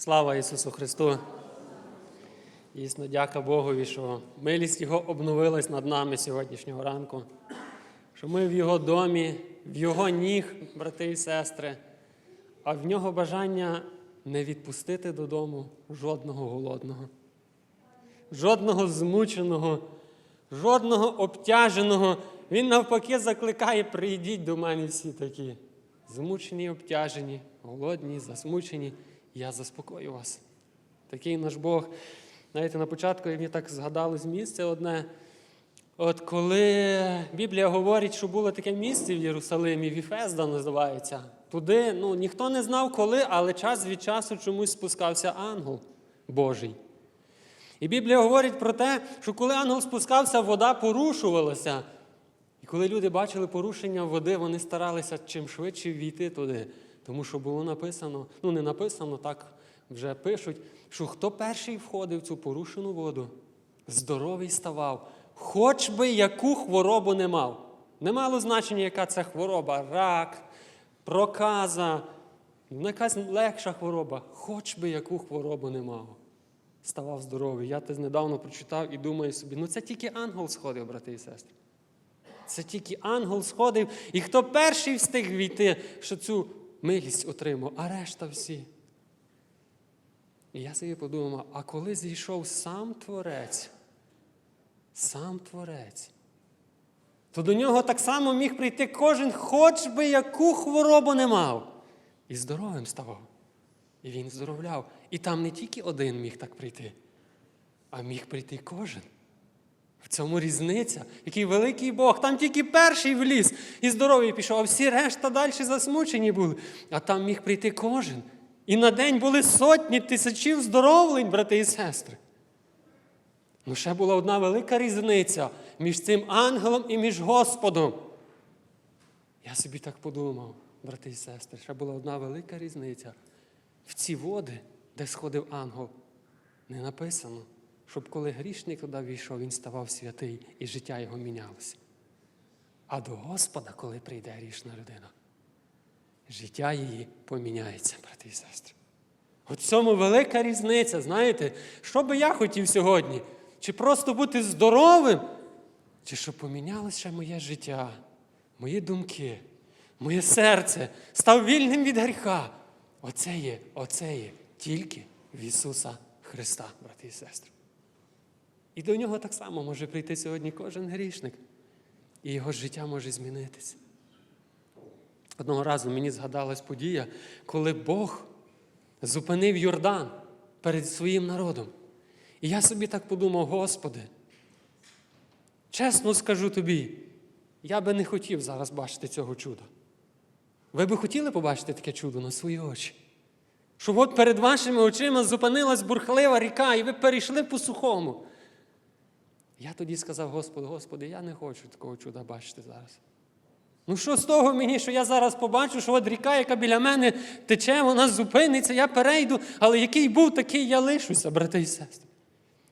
Слава Ісусу Христу! Дійсно, дяка Богові, що милість Його обновилась над нами сьогоднішнього ранку, що ми в Його домі, в Його ніг, брати і сестри, а в нього бажання не відпустити додому жодного голодного, жодного змученого, жодного обтяженого. Він навпаки закликає, прийдіть до мене всі такі. Змучені, обтяжені, голодні, засмучені. Я заспокою вас. Такий наш Бог. Знаєте, на початку мені так згадалось місце одне. От коли Біблія говорить, що було таке місце в Єрусалимі, Віфезда називається, туди ну, ніхто не знав коли, але час від часу чомусь спускався ангел Божий. І Біблія говорить про те, що коли ангел спускався, вода порушувалася. І коли люди бачили порушення води, вони старалися чим швидше війти туди. Тому що було написано, ну не написано, так вже пишуть, що хто перший входив в цю порушену воду, здоровий ставав, хоч би яку хворобу не мав. Не мало значення, яка це хвороба, рак, проказа, ну, якась легша хвороба, хоч би яку хворобу не мав. Ставав здоровий. Я це недавно прочитав і думаю собі, ну це тільки ангел сходив, брати і сестри. Це тільки ангел сходив, і хто перший встиг війти, що цю милість отримав, а решта всі. І я собі подумав, а коли зійшов сам Творець, сам Творець, то до нього так само міг прийти кожен, хоч би яку хворобу не мав. І здоровим ставав. І він здоровляв. І там не тільки один міг так прийти, а міг прийти кожен. В цьому різниця, який великий Бог. Там тільки перший вліз і здоровий пішов, а всі решта далі засмучені були. А там міг прийти кожен. І на день були сотні тисячі здоровлень, брати і сестри. Ну, ще була одна велика різниця між цим ангелом і між Господом. Я собі так подумав, брати і сестри, ще була одна велика різниця. В ці води, де сходив ангел, не написано щоб коли грішник туди війшов, він ставав святий і життя його мінялося. А до Господа, коли прийде грішна людина, життя її поміняється, брати і сестри. От цьому велика різниця, знаєте, що би я хотів сьогодні? Чи просто бути здоровим, чи щоб помінялося моє життя, мої думки, моє серце, став вільним від гріха. Оце є, оце є тільки в Ісуса Христа, брати і сестри. І до нього так само може прийти сьогодні кожен грішник, і його життя може змінитися. Одного разу мені згадалась подія, коли Бог зупинив Йордан перед своїм народом. І я собі так подумав, Господи, чесно скажу тобі, я би не хотів зараз бачити цього чуда. Ви би хотіли побачити таке чудо на свої очі? Що от перед вашими очима зупинилась бурхлива ріка, і ви перейшли по сухому. Я тоді сказав Господу, Господи, я не хочу такого чуда бачити зараз. Ну що з того мені, що я зараз побачу, що от ріка, яка біля мене тече, вона зупиниться, я перейду, але який був, такий я лишуся, брати і сестри.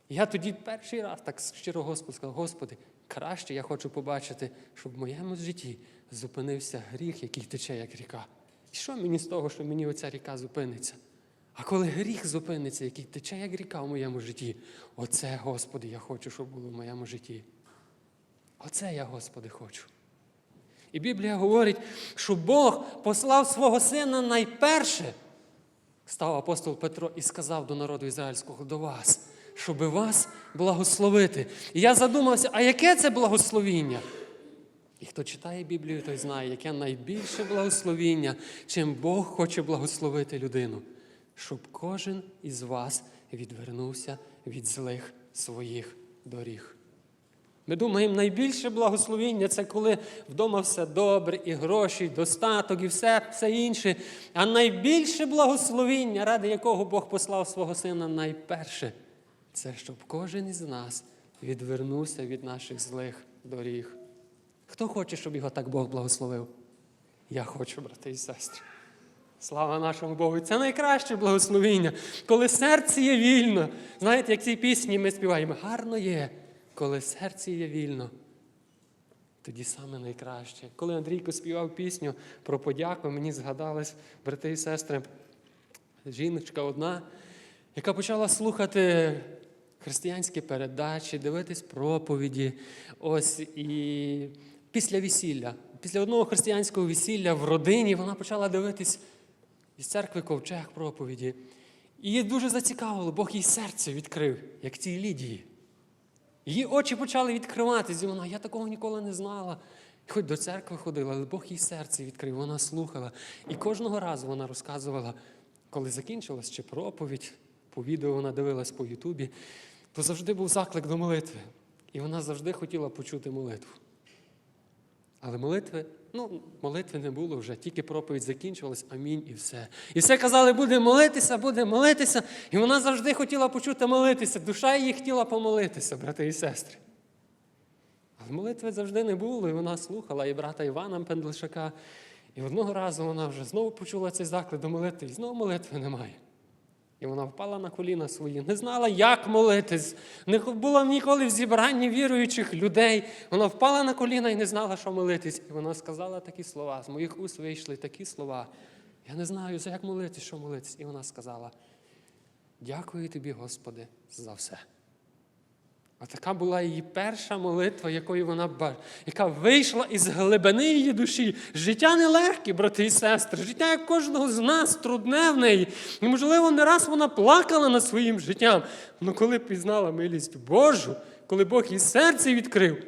Я тоді перший раз так щиро Господу сказав, Господи, краще я хочу побачити, щоб в моєму житті зупинився гріх, який тече, як ріка. І що мені з того, що мені оця ріка зупиниться? А коли гріх зупиниться, який тече, як ріка в моєму житті, оце, Господи, я хочу, щоб було в моєму житті. Оце я, Господи, хочу. І Біблія говорить, що Бог послав свого сина найперше, став апостол Петро і сказав до народу ізраїльського до вас, щоби вас благословити. І я задумався, а яке це благословіння? І хто читає Біблію, той знає, яке найбільше благословіння, чим Бог хоче благословити людину щоб кожен із вас відвернувся від злих своїх доріг. Ми думаємо, найбільше благословіння це коли вдома все добре, і гроші, і достаток, і все, все інше. А найбільше благословіння, ради якого Бог послав свого сина найперше, це щоб кожен із нас відвернувся від наших злих доріг. Хто хоче, щоб його так Бог благословив? Я хочу, брати і сестри. Слава нашому Богу! Це найкраще благословіння, коли серце є вільно. Знаєте, як ці пісні ми співаємо, гарно є, коли серце є вільно. Тоді саме найкраще. Коли Андрійко співав пісню про подяку, мені згадалось, брати і сестри, жіночка одна, яка почала слухати християнські передачі, дивитись проповіді. Ось і після весілля, після одного християнського весілля в родині вона почала дивитись із церкви ковчег проповіді. І її дуже зацікавило, Бог їй серце відкрив, як цій Лідії. Її очі почали відкриватися, і вона, я такого ніколи не знала. Хоч до церкви ходила, але Бог їй серце відкрив, вона слухала. І кожного разу вона розказувала, коли закінчилась чи проповідь, по відео вона дивилась по Ютубі, то завжди був заклик до молитви. І вона завжди хотіла почути молитву. Але молитви, ну, молитви не було вже, тільки проповідь закінчувалась, амінь і все. І все казали, буде молитися, буде молитися. І вона завжди хотіла почути молитися. Душа її хотіла помолитися, брати і сестри. Але молитви завжди не було, і вона слухала і брата Івана Пендлишака. І одного разу вона вже знову почула цей заклик до молитви, і знову молитви немає. І вона впала на коліна свої, не знала, як молитись. Не була ніколи в зібранні віруючих людей. Вона впала на коліна і не знала, що молитись. І вона сказала такі слова. З моїх уст вийшли такі слова. Я не знаю, за як молитись, що молитись. І вона сказала: Дякую тобі, Господи, за все. А така була її перша молитва, якою вона яка вийшла із глибини її душі. Життя нелегке, брати і сестри. Життя як кожного з нас трудне в неї. І, можливо, не раз вона плакала над своїм життям. Але коли пізнала милість Божу, коли Бог її серце відкрив,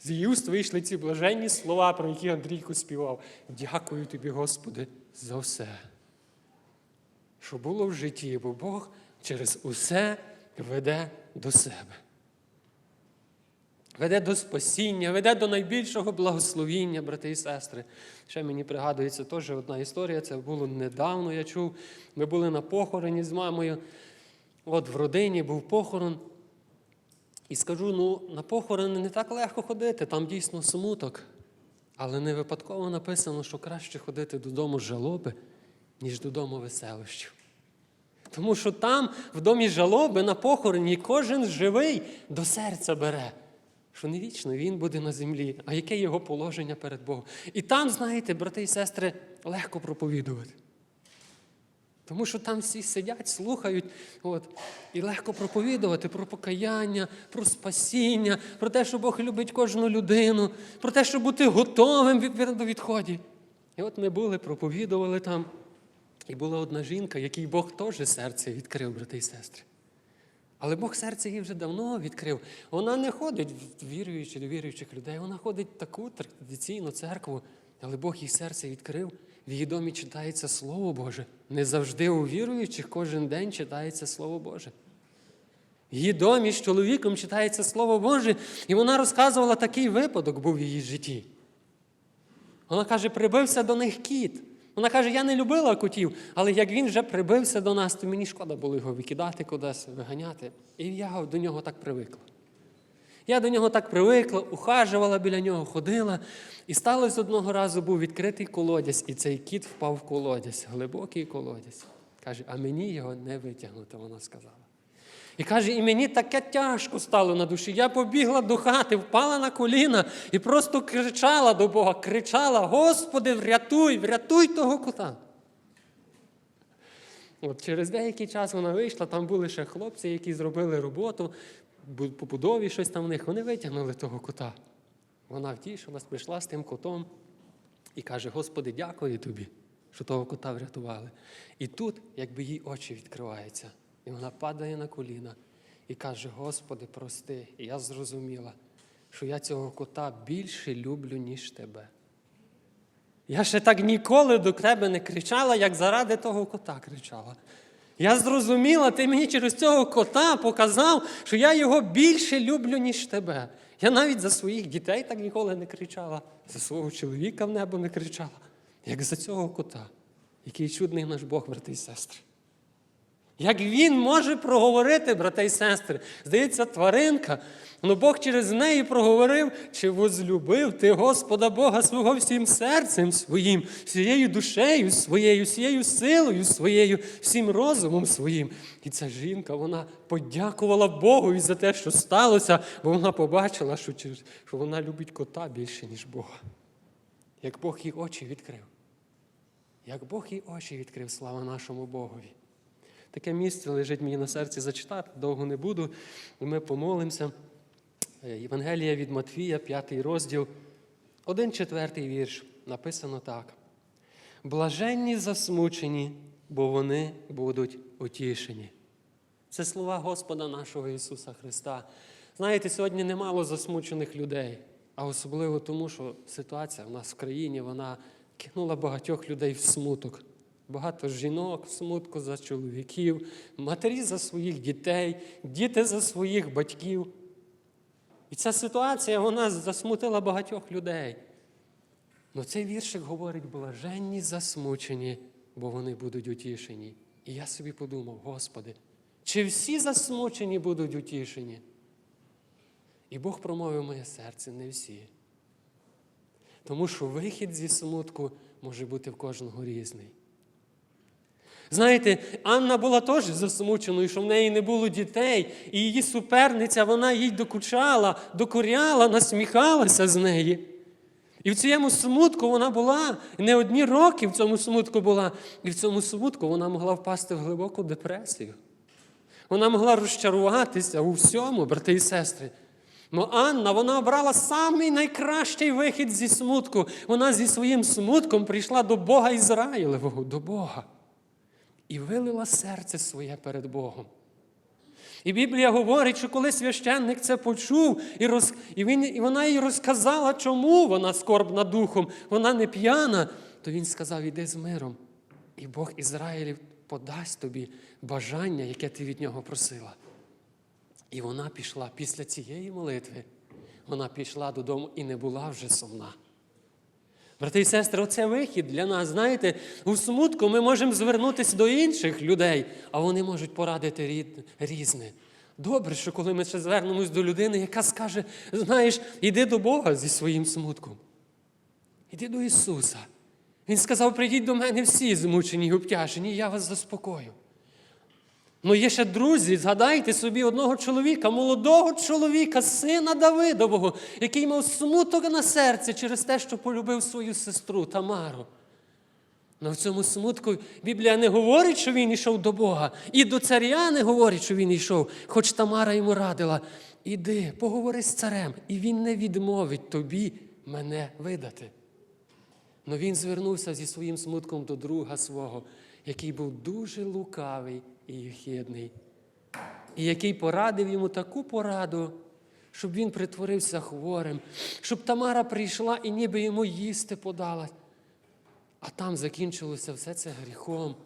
з її уст вийшли ці блаженні слова, про які Андрійко співав. Дякую тобі, Господи, за все, що було в житті, бо Бог через усе веде до себе веде до спасіння, веде до найбільшого благословіння, брати і сестри. Ще мені пригадується теж одна історія. Це було недавно, я чув. Ми були на похороні з мамою. От в родині був похорон. І скажу: ну, на похорони не так легко ходити, там дійсно смуток. Але не випадково написано, що краще ходити додому жалоби, ніж додому веселощів. Тому що там, в домі жалоби, на похороні, кожен живий до серця бере що не вічно він буде на землі, а яке його положення перед Богом. І там, знаєте, брати і сестри, легко проповідувати. Тому що там всі сидять, слухають, от, і легко проповідувати про покаяння, про спасіння, про те, що Бог любить кожну людину, про те, щоб бути готовим до відході. І от ми були, проповідували там, і була одна жінка, якій Бог теж серце відкрив, брати і сестри. Але Бог серце їй вже давно відкрив. Вона не ходить в віруючі до віруючих людей, вона ходить в таку традиційну церкву, але Бог їй серце відкрив. В її домі читається Слово Боже. Не завжди у віруючих кожен день читається Слово Боже. В її домі з чоловіком читається Слово Боже, і вона розказувала такий випадок був в її житті. Вона каже, прибився до них кіт. Вона каже, я не любила котів, але як він вже прибився до нас, то мені шкода було його викидати кудись, виганяти. І я до нього так привикла. Я до нього так привикла, ухажувала біля нього, ходила. І сталося одного разу був відкритий колодязь, і цей кіт впав в колодязь, глибокий колодязь. Каже, а мені його не витягнути, вона сказала. І каже, і мені таке тяжко стало на душі. Я побігла до хати, впала на коліна і просто кричала до Бога, кричала: Господи, врятуй, врятуй того кота. От через деякий час вона вийшла, там були ще хлопці, які зробили роботу, по будові щось там в них. Вони витягнули того кота. Вона втішилась, прийшла з тим котом і каже: Господи, дякую тобі, що того кота врятували. І тут, якби їй очі відкриваються, і вона падає на коліна і каже: Господи, прости, І я зрозуміла, що я цього кота більше люблю, ніж тебе. Я ще так ніколи до тебе не кричала, як заради того кота кричала. Я зрозуміла, ти мені через цього кота показав, що я його більше люблю, ніж тебе. Я навіть за своїх дітей так ніколи не кричала, за свого чоловіка в небо не кричала, як за цього кота, який чудний наш Бог, брати і сестри. Як він може проговорити, брати і сестри? Здається, тваринка. Ну Бог через неї проговорив, чи возлюбив ти Господа Бога свого всім серцем своїм, всією душею своєю, всією силою своєю, всім розумом своїм. І ця жінка, вона подякувала Богу за те, що сталося, бо вона побачила, що, що вона любить кота більше, ніж Бога. Як Бог їй очі відкрив. як Бог і очі відкрив, слава нашому Богові. Таке місце лежить мені на серці зачитати, довго не буду. І ми помолимося. Е, Євангелія від Матвія, п'ятий розділ, один четвертий вірш. Написано так. Блаженні засмучені, бо вони будуть утішені. Це слова Господа нашого Ісуса Христа. Знаєте, сьогодні немало засмучених людей, а особливо тому, що ситуація в нас в країні вона кинула багатьох людей в смуток. Багато жінок смутку за чоловіків, матері за своїх дітей, діти за своїх батьків. І ця ситуація вона засмутила багатьох людей. Ну цей віршик говорить блаженні засмучені, бо вони будуть утішені. І я собі подумав, Господи, чи всі засмучені будуть утішені? І Бог промовив моє серце, не всі. Тому що вихід зі смутку може бути в кожного різний. Знаєте, Анна була теж засмученою, що в неї не було дітей, і її суперниця, вона їй докучала, докоряла, насміхалася з неї. І в цьому смутку вона була, не одні роки в цьому смутку була, і в цьому смутку вона могла впасти в глибоку депресію. Вона могла розчаруватися у всьому, брати і сестри. Но Анна вона обрала самий найкращий вихід зі смутку. Вона зі своїм смутком прийшла до Бога Ізраїлевого, до Бога. І вилила серце своє перед Богом. І Біблія говорить, що коли священник це почув, і роз... і, він... і вона їй розказала, чому вона скорбна духом, вона не п'яна, то він сказав: іди з миром, і Бог Ізраїлів подасть тобі бажання, яке ти від нього просила. І вона пішла після цієї молитви, вона пішла додому і не була вже сумна. Брати і сестри, оце вихід для нас. Знаєте, у смутку ми можемо звернутися до інших людей, а вони можуть порадити рід- різне. Добре, що коли ми ще звернемось до людини, яка скаже: знаєш, іди до Бога зі своїм смутком. Іди до Ісуса. Він сказав: прийдіть до мене всі змучені і обтяжені, і я вас заспокою. Ну, є ще друзі, згадайте собі одного чоловіка, молодого чоловіка, сина Давидового, який мав смуток на серці через те, що полюбив свою сестру Тамару. Но в цьому смутку Біблія не говорить, що він йшов до Бога, і до царя не говорить, що він йшов, хоч Тамара йому радила. Іди, поговори з царем, і він не відмовить тобі мене видати. Но він звернувся зі своїм смутком до друга свого, який був дуже лукавий і і який порадив йому таку пораду, щоб він притворився хворим, щоб Тамара прийшла і ніби йому їсти подала. А там закінчилося все це гріхом.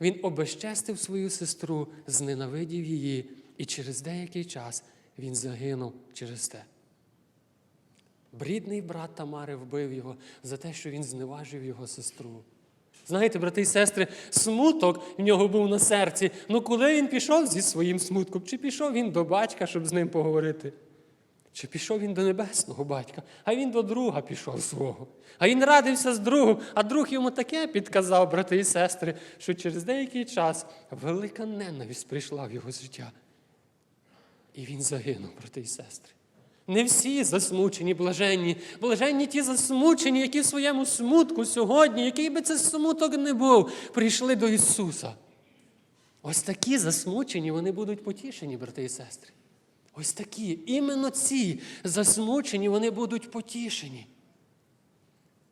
Він обезчестив свою сестру, зненавидів її, і через деякий час він загинув через те. Брідний брат Тамари вбив його за те, що він зневажив його сестру. Знаєте, брати і сестри, смуток в нього був на серці. Ну коли він пішов зі своїм смутком, чи пішов він до батька, щоб з ним поговорити? Чи пішов він до небесного батька, а він до друга пішов свого. А він радився з другом, а друг йому таке підказав, брати і сестри, що через деякий час велика ненависть прийшла в його життя. І він загинув, брати і сестри. Не всі засмучені, блаженні, блаженні ті засмучені, які в своєму смутку сьогодні, який би це смуток не був, прийшли до Ісуса. Ось такі засмучені, вони будуть потішені, брати і сестри. Ось такі, іменно ці засмучені, вони будуть потішені.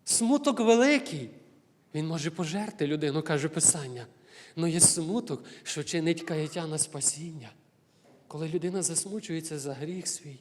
Смуток великий. Він може пожерти людину, каже Писання. Але є смуток, що чинить каяття на спасіння. Коли людина засмучується за гріх свій,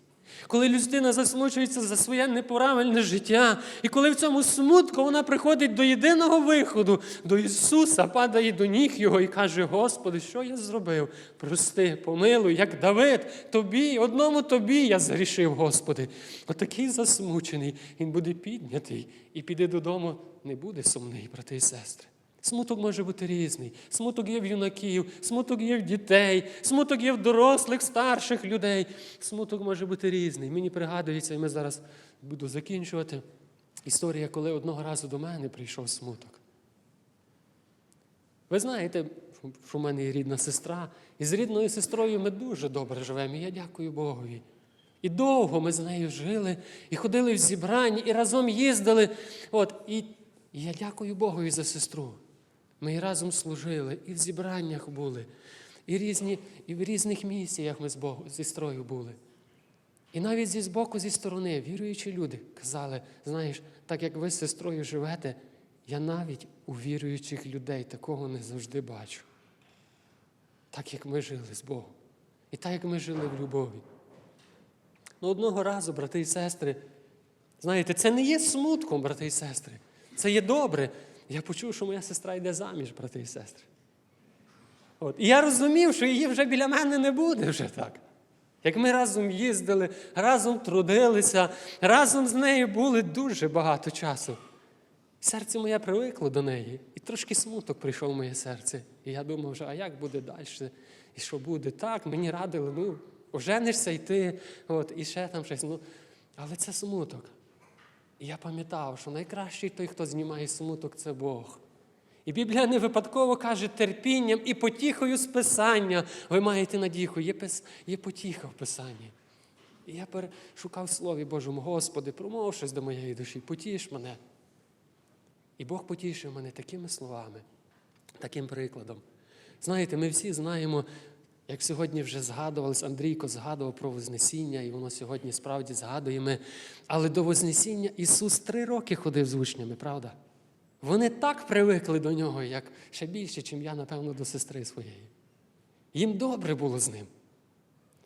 коли людина засмучується за своє неправильне життя, і коли в цьому смутку вона приходить до єдиного виходу, до Ісуса, падає до ніг Його і каже: Господи, що я зробив? Прости, помилуй, як Давид, тобі, одному тобі я згрішив, Господи. Отакий засмучений, він буде піднятий і піде додому, не буде сумний, брати і сестри. Смуток може бути різний. Смуток є в юнаків, смуток є в дітей, смуток є в дорослих, старших людей. Смуток може бути різний. Мені пригадується, і ми зараз буду закінчувати. Історія, коли одного разу до мене прийшов смуток. Ви знаєте, що в мене є рідна сестра, і з рідною сестрою ми дуже добре живемо. І я дякую Богові. І довго ми з нею жили, і ходили в зібрання, і разом їздили. От, І я дякую Богові за сестру. Ми і разом служили, і в зібраннях були, і, різні, і в різних місіях ми з Богом, зі сестрою були. І навіть зі збоку, зі сторони, віруючі люди казали, знаєш, так як ви з сестрою живете, я навіть у віруючих людей такого не завжди бачу. Так як ми жили з Богом. І так, як ми жили в любові. Ну, одного разу, брати і сестри, знаєте, це не є смутком, брати і сестри. Це є добре. Я почув, що моя сестра йде заміж, брати і сестри. От. І я розумів, що її вже біля мене не буде вже так. Як ми разом їздили, разом трудилися, разом з нею були дуже багато часу. Серце моє привикло до неї, і трошки смуток прийшов в моє серце. І я думав, вже, а як буде далі? І що буде? Так, мені радили, ну, оженишся йти, от, і ще там щось. Ну, але це смуток. І я пам'ятав, що найкращий той, хто знімає смуток, це Бог. І Біблія не випадково каже терпінням і потіхою з Писання. Ви маєте надіху, є, пис... є потіха в Писанні. І я шукав Слові Божому, Господи, промов щось до моєї душі, потіш мене. І Бог потішив мене такими словами, таким прикладом. Знаєте, ми всі знаємо, як сьогодні вже згадувалось, Андрійко згадував про Вознесіння, і воно сьогодні справді згадуємо. Але до Вознесіння Ісус три роки ходив з учнями, правда? Вони так привикли до нього, як ще більше, чим я, напевно, до сестри своєї. Їм добре було з ним.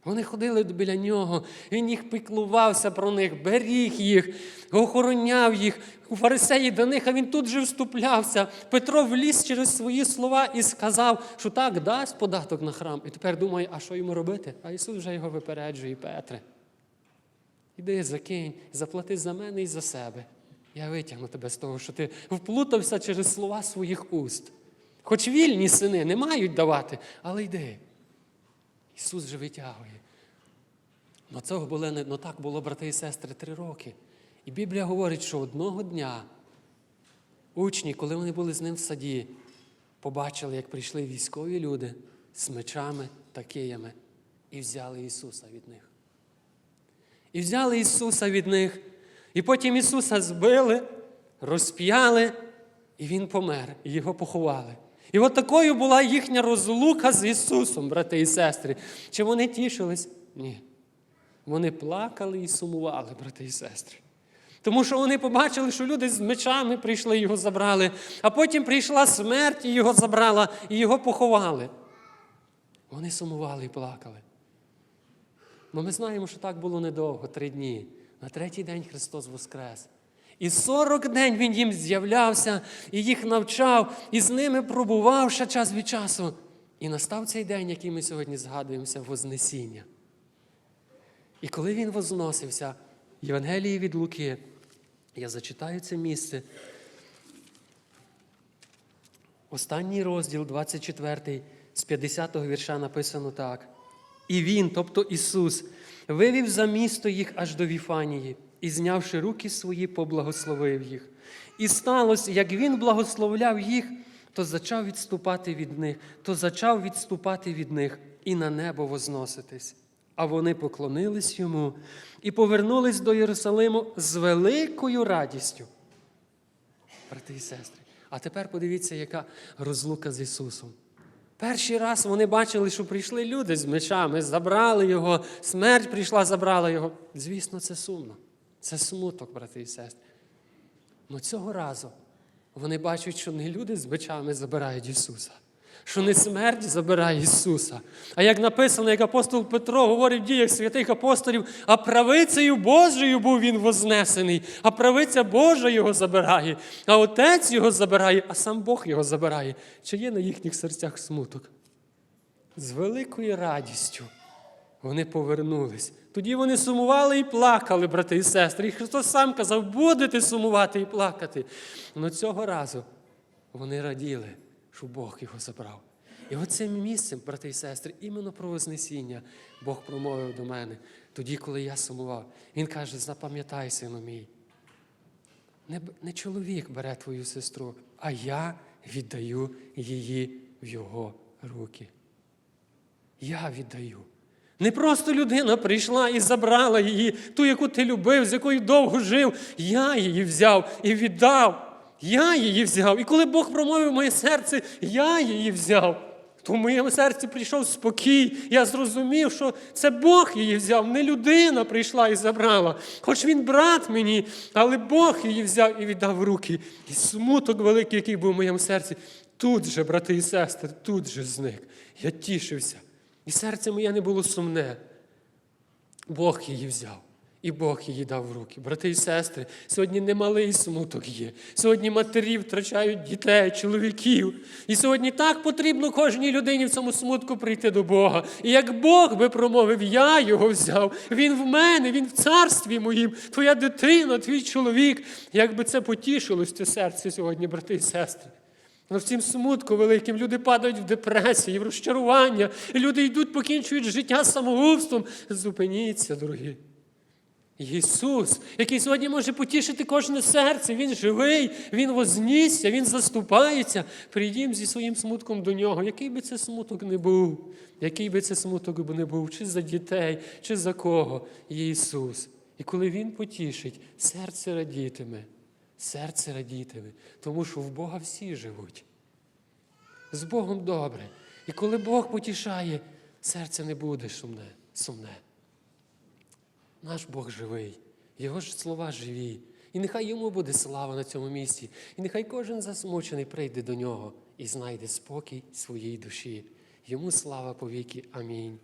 Вони ходили біля нього, він їх піклувався про них, беріг їх, охороняв їх. У фарисеї до них, а він тут же вступлявся. Петро вліз через свої слова і сказав, що так дасть податок на храм. І тепер думає, а що йому робити? А Ісус вже його випереджує, Петре. Іди, закинь, заплати за мене і за себе. Я витягну тебе з того, що ти вплутався через слова своїх уст. Хоч вільні сини не мають давати, але йди. Ісус же витягує. Но цього було не но так було, брати і сестри, три роки. І Біблія говорить, що одного дня учні, коли вони були з ним в саді, побачили, як прийшли військові люди з мечами та киями і взяли Ісуса від них. І взяли Ісуса від них. І потім Ісуса збили, розп'яли, і Він помер, і його поховали. І от такою була їхня розлука з Ісусом, брати і сестри. Чи вони тішились? Ні. Вони плакали і сумували, брати і сестри. Тому що вони побачили, що люди з мечами прийшли, його забрали, а потім прийшла смерть і його забрала, і його поховали. Вони сумували і плакали. Бо ми знаємо, що так було недовго, три дні. На третій день Христос Воскрес. І 40 день Він їм з'являвся, і їх навчав, і з ними пробував ще час від часу. І настав цей день, який ми сьогодні згадуємося, Вознесіння. І коли він возносився, Євангелії від Луки, я зачитаю це місце. Останній розділ, 24, з 50 го вірша написано так. І він, тобто Ісус, вивів за місто їх аж до Віфанії і, знявши руки свої, поблагословив їх. І сталося, як він благословляв їх, то зачав відступати від них, то зачав відступати від них і на небо возноситись. А вони поклонились йому і повернулись до Єрусалиму з великою радістю. Брати і сестри, а тепер подивіться, яка розлука з Ісусом. Перший раз вони бачили, що прийшли люди з мечами, забрали його, смерть прийшла, забрала його. Звісно, це сумно. Це смуток, брати і сестри. Але цього разу вони бачать, що не люди з мечами забирають Ісуса, що не смерть забирає Ісуса. А як написано, як апостол Петро говорить в діях святих апостолів, а правицею Божою був він вознесений, а правиця Божа його забирає, а Отець його забирає, а сам Бог його забирає. Чи є на їхніх серцях смуток? З великою радістю вони повернулись. Тоді вони сумували і плакали, брати і сестри. І Христос сам казав, будете сумувати і плакати. Але цього разу вони раділи, що Бог його забрав. І оцим місцем, брати і сестри, іменно про Вознесіння Бог промовив до мене тоді, коли я сумував. Він каже: запам'ятай, сину мій, не, не чоловік бере твою сестру, а я віддаю її в його руки. Я віддаю. Не просто людина прийшла і забрала її, ту, яку ти любив, з якою довго жив. Я її взяв і віддав. Я її взяв. І коли Бог промовив моє серце, я її взяв. То в моєму серці прийшов спокій. Я зрозумів, що це Бог її взяв, не людина прийшла і забрала. Хоч він брат мені, але Бог її взяв і віддав в руки. І смуток великий, який був в моєму серці, тут же, брати і сестри, тут же зник. Я тішився. І серце моє не було сумне. Бог її взяв. І Бог її дав в руки. Брати і сестри, сьогодні немалий смуток є. Сьогодні матері втрачають дітей, чоловіків. І сьогодні так потрібно кожній людині в цьому смутку прийти до Бога. І як Бог би промовив, я його взяв, він в мене, він в царстві моїм, твоя дитина, твій чоловік. Як би це потішилось це серце сьогодні, брати і сестри. Но в цім смутку великим люди падають в депресії, в розчарування, і люди йдуть, покінчують життя самогубством. Зупиніться, дорогі. Ісус, який сьогодні може потішити кожне серце, Він живий, Він вознісся, Він заступається. Прийдім зі своїм смутком до нього. Який би це смуток не був, який би це смуток не був, чи за дітей, чи за кого, Ісус. І коли Він потішить, серце радітиме, серце радітиме, тому що в Бога всі живуть. З Богом добре. І коли Бог потішає, серце не буде сумне. сумне. Наш Бог живий, Його ж слова живі. І нехай йому буде слава на цьому місці. І нехай кожен засмучений прийде до нього і знайде спокій своїй душі. Йому слава повіки. Амінь.